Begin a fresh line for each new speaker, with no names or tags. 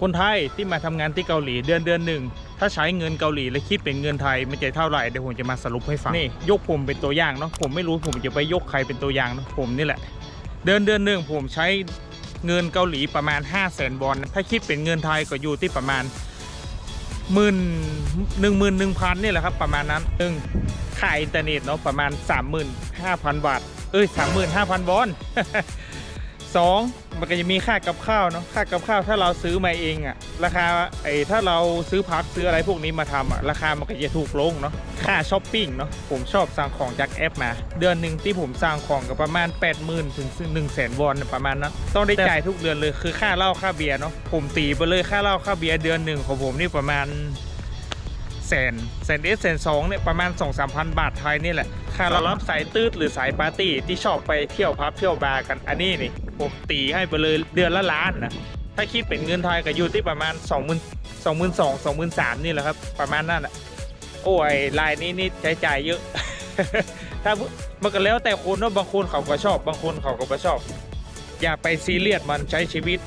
คนไทยที่มาทำงานที่เกาหลีเดือนเดือนหนึ่ง ถ้าใช้เงินเกาหลีและคิดเป็นเงินไทยมันจะเท่าไหร่เดี๋ยวผมจะมาสรุปให้ฟัง นี่ ยกผมเป็นตัวอย่างเนาะผมไม่รู้ผมจะไปยกใครเป็นตัวอย่างเนาะผมนี่แหละ เดือนเดือนหนึ่งผมใช้เงินเกาหลีประมาณ 5 0 0แสนวอน ถ้าคิดเป็นเงินไทยก็อยู่ที่ประมาณหมื่นหนึ่งหมื่นหนึ่งพันนี่แหละครับประมาณนั้นหนึ่งค่าอินเทอร์เน็ตเนาะประมาณ 35,000 บาท เอ้ย 35,000วอน สองมันก็จะมีค่ากับข้าวเนาะค่ากับข้าวถ้าเราซื้อมาเองอะราคาไอ้ถ้าเราซื้อพักซื้ออะไรพวกนี้มาทำอะราคามันก็จะถูกลงเนาะค่าช้อปปิ้งเนาะผมชอบสั่งของจากแอปมาเดือนหนึ่งที่ผมสั่งของก็ประมาณ 8 0 0 0 0ถึง1 0 0 0 0 0วอนประมาณนั้นต้องได้จ่ายทุกเดือนเลยคือค่าเหล้าค่าเบียร์เนาะผมตีไปเลยค่าเหล้าค่าเบียร์เดือนหนึ่งของผมนี่ประมาณ แสนแสนเอสแสนสองเนี่ยประมาณ2 3 0 0 0 บาทไทยนี่แหละค่าเรารับสายตืดหรือสายปาร์ตี้ที่ชอบไปเที่ยวพับเที่ยวบาร์กันอันนี้นี่ผมตีให้ไปเลยเดือนละล้านนะถ้าคิดเป็นเงินไทยก็อยู่ที่ประมาณ 2 0 0 0 0 2 2 0 0 0 2 3 0 0นี่แหละครับ ประมาณนั้นอะโอ้ยลายนี้นี่ใช้จ่ายเยอะ ถ้ามันก็แล้วแต่คนว่าบางคนเขาก็ชอบ บางคนเขาก็ไม่ชอบ อย่าไปซีเรียสมันใช้ชีวิต